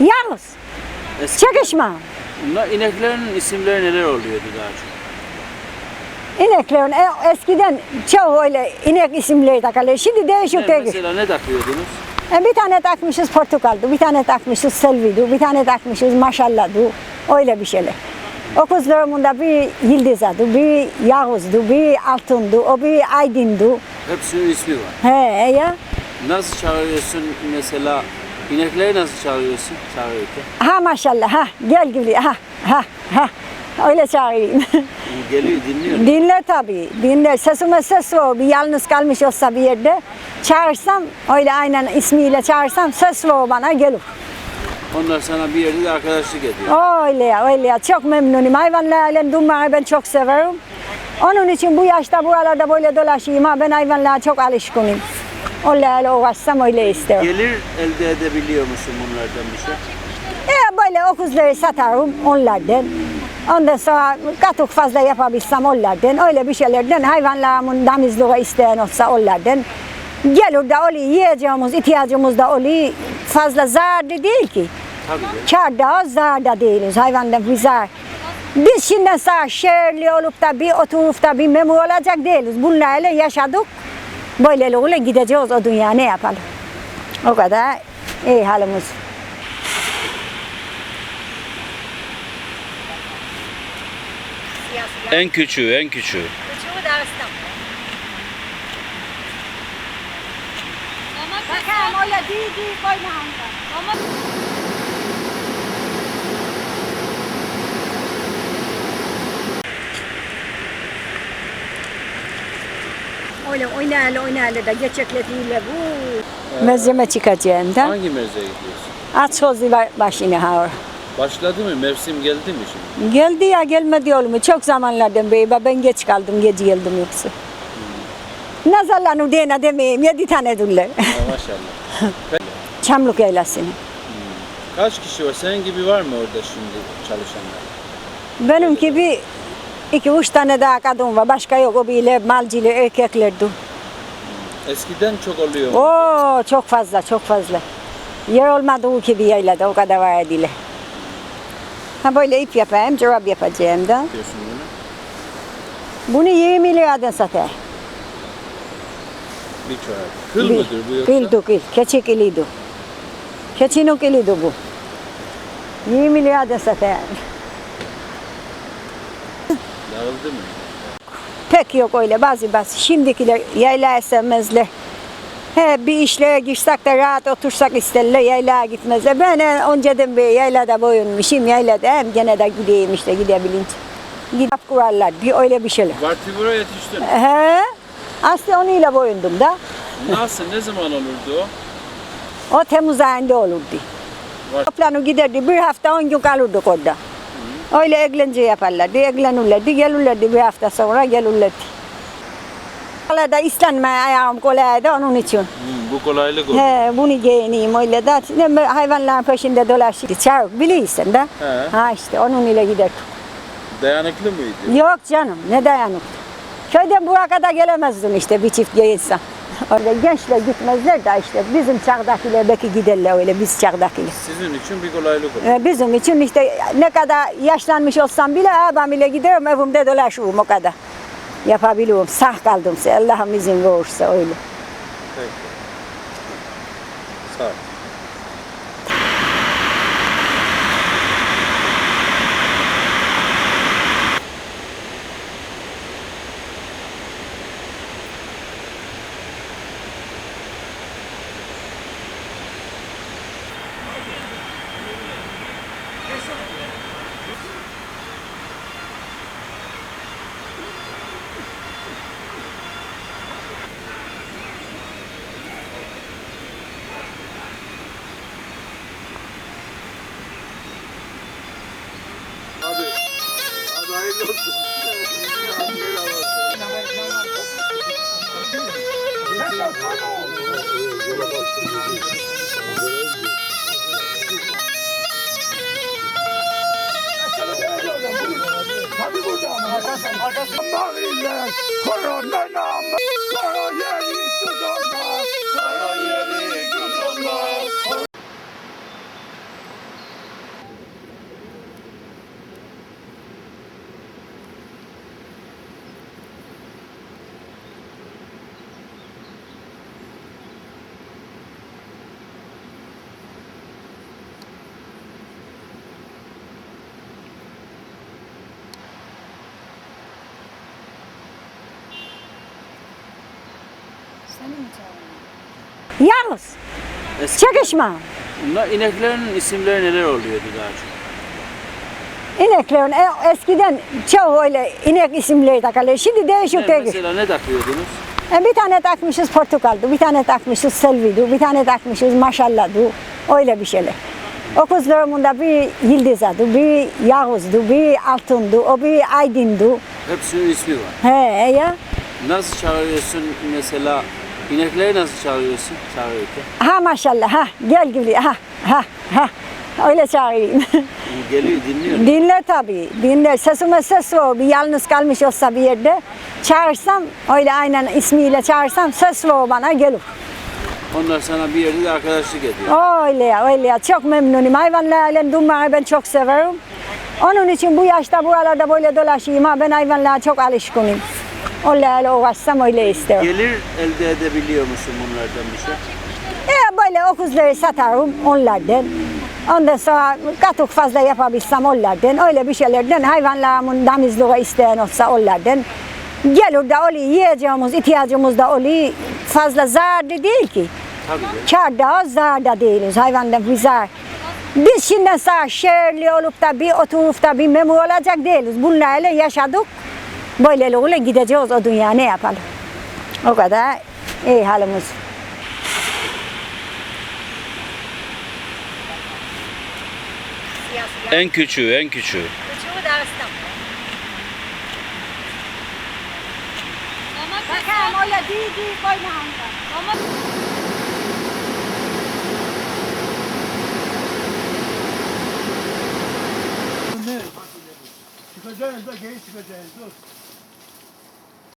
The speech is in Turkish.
Yalnız. Eski, Çekişme. Bunlar ineklerin isimleri neler oluyordu daha çok? İneklerin e, eskiden çoğu öyle inek isimleri takılıyor. Şimdi değişik değişik. mesela ne takıyordunuz? E, bir tane takmışız portakaldı, bir tane takmışız selvidu, bir tane takmışız maşallahdu. Öyle bir şeyler. O kızlarımın da bir yıldızadı, bir Yağız'du, bir Altın'du, o bir Aydın'du. Hepsinin ismi var. He ya. Nasıl çağırıyorsun mesela? İnekleri nasıl çağırıyorsun çağırırken? Ha maşallah ha gel gibi ha ha ha. Öyle çağırayım. Geliyor dinliyor. dinler tabii. Dinler. Sesime ses o. Bir yalnız kalmış olsa bir yerde çağırsam öyle aynen ismiyle çağırsam ses o bana gelir. Onlar sana bir yerde de arkadaşlık ediyor. Öyle ya öyle ya. Çok memnunum. Hayvanlarla durmayı ben çok severim. Onun için bu yaşta buralarda böyle dolaşayım ha. Ben hayvanlara çok alışkınım. Onlarla uğraşsam öyle isterim. Gelir elde edebiliyor musun bunlardan bir şey? E, böyle okuzları satarım onlardan. Ondan sonra katık fazla yapabilsem onlardan. Öyle bir şeylerden hayvanlarımın damızlığı isteyen olsa onlardan. Gelir de oluyor yiyeceğimiz, ihtiyacımız da oluyor. Fazla zararlı değil ki. Tabii canım. Karda zararda değiliz. Hayvandan bir zarar. Biz şimdi sağ şehirli olup da bir oturup da bir memur olacak değiliz. Bunlarla yaşadık. Böylelikle gideceğiz o dünya ne yapalım. O kadar iyi halimiz. En küçüğü, en küçüğü. Bakalım öyle değil değil koyma Öyle oynayla oynayla da geçekletiyle bu. Mezeme çıkacağım da. Hangi mevziye gidiyorsun? Aç sözü var başına ha. Başladı mı? Mevsim geldi mi şimdi? Geldi ya gelmedi oğlum. Çok zamanlardan beri ben geç kaldım, gece geldim yoksa. Nazarlanı diyene demeyeyim, yedi tane dulle. Ha, maşallah. Çamlık eylesin. Kaç kişi var? Senin gibi var mı orada şimdi çalışanlar? Benim gibi iki üç tane daha kadın var. Başka yok. O bile malcılı erkeklerdi. Eskiden çok oluyor? Oo çok fazla, çok fazla. Yer olmadığı gibi yaylada o kadar var dile. Ha böyle ip yapayım, çorap yapacağım da. Diyorsun bunu. Bunu 20 liradan satayım. Bir çorap. Kıl mıdır bu yoksa? Kildu kil, keçi kilidu. Keçinin kilidu bu. 20 liradan satayım. Dağıldı mı? Pek yok öyle bazı bazı. Şimdikiler yayla sevmezler. He, bir işlere girsek de rahat otursak isterler yaylaya gitmezler. Ben en önceden beri yaylada boyunmuşum. Yaylada hem gene de gideyim işte gidebilince. Gidip kurarlar bir öyle bir şeyler. Vartigura yetiştin. He, aslında onunla boyundum da. Nasıl? Ne zaman olurdu o? O Temmuz ayında olurdu. Var. Toplanıp giderdi bir hafta on gün kalırdık orada. Öyle eğlence yaparlardı, eğlenirlerdi, gelirlerdi bir hafta sonra gelirlerdi. Hala İslanmaya ayağım kolaydı onun için. Hmm, bu kolaylık oldu. He, bunu giyineyim öyle de ne hayvanların peşinde dolaşır. Çabuk biliyorsun da. He. Ha işte onun ile giderdik. Dayanıklı mıydı? Yok canım ne dayanık. Köyden buraya kadar gelemezdin işte bir çift giyinsen. Öyle gençler gitmezler de işte bizim çağdakiler belki giderler öyle biz çağdakiler. Sizin için bir kolaylık oldu. Ee, Bizim için işte ne kadar yaşlanmış olsam bile abam ile giderim evimde dolaşırım o kadar. Yapabiliyorum. Sağ kaldımsa Allah'ım izin verirse öyle. Peki. Sağ ol. Corona, corona, Jesus, corona. Yalnız. Eski, Çekişme. bunlar ineklerin isimleri neler oluyordu daha çok? İneklerin e, eskiden çoğu öyle inek isimleri takılıyor. Şimdi değişik değişik. mesela ne takıyordunuz? E, bir tane takmışız portakaldı, bir tane takmışız selvidu, bir tane takmışız maşallahdu. Öyle bir şeyler. O kızlarımın da bir yıldızadı, bir yağızdı, bir altındı, o bir aydındı. Hepsinin ismi var. He ya. Nasıl çağırıyorsun mesela? İnekleri nasıl çağırıyorsun çağırırken? Ha maşallah ha gel gibi ha ha ha. Öyle çağırayım. Geliyor dinliyor. dinler tabii. Dinler. Sesime ses o. Bir yalnız kalmış olsa bir yerde. Çağırsam öyle aynen ismiyle çağırsam ses o bana gelir. Onlar sana bir yerde de arkadaşlık ediyor. Öyle ya öyle ya. Çok memnunum. Hayvanlarla durmayı ben çok severim. Onun için bu yaşta buralarda böyle dolaşayım. Ha, ben hayvanlara çok alışkınım. Onlarla uğraşsam öyle isterim. Gelir elde edebiliyor musun bunlardan bir şey? E, böyle okuzları satarım onlardan. Ondan sonra katık fazla yapabilsem onlardan. Öyle bir şeylerden hayvanlarımın damızlığı isteyen olsa onlardan. Gelir de oluyor yiyeceğimiz, ihtiyacımız da oluyor. Fazla zararlı değil ki. Tabii canım. Karda zararda değiliz. Hayvandan bir zarar. Biz şimdi sağ şehirli olup da bir oturup da bir memur olacak değiliz. Bunlarla yaşadık. Böylelikle gideceğiz o dünya ne yapalım. O kadar iyi halimiz. En küçüğü, en küçüğü. Bakalım öyle değil değil koynağında. Çıkacağız da geri çıkacağız. Dur.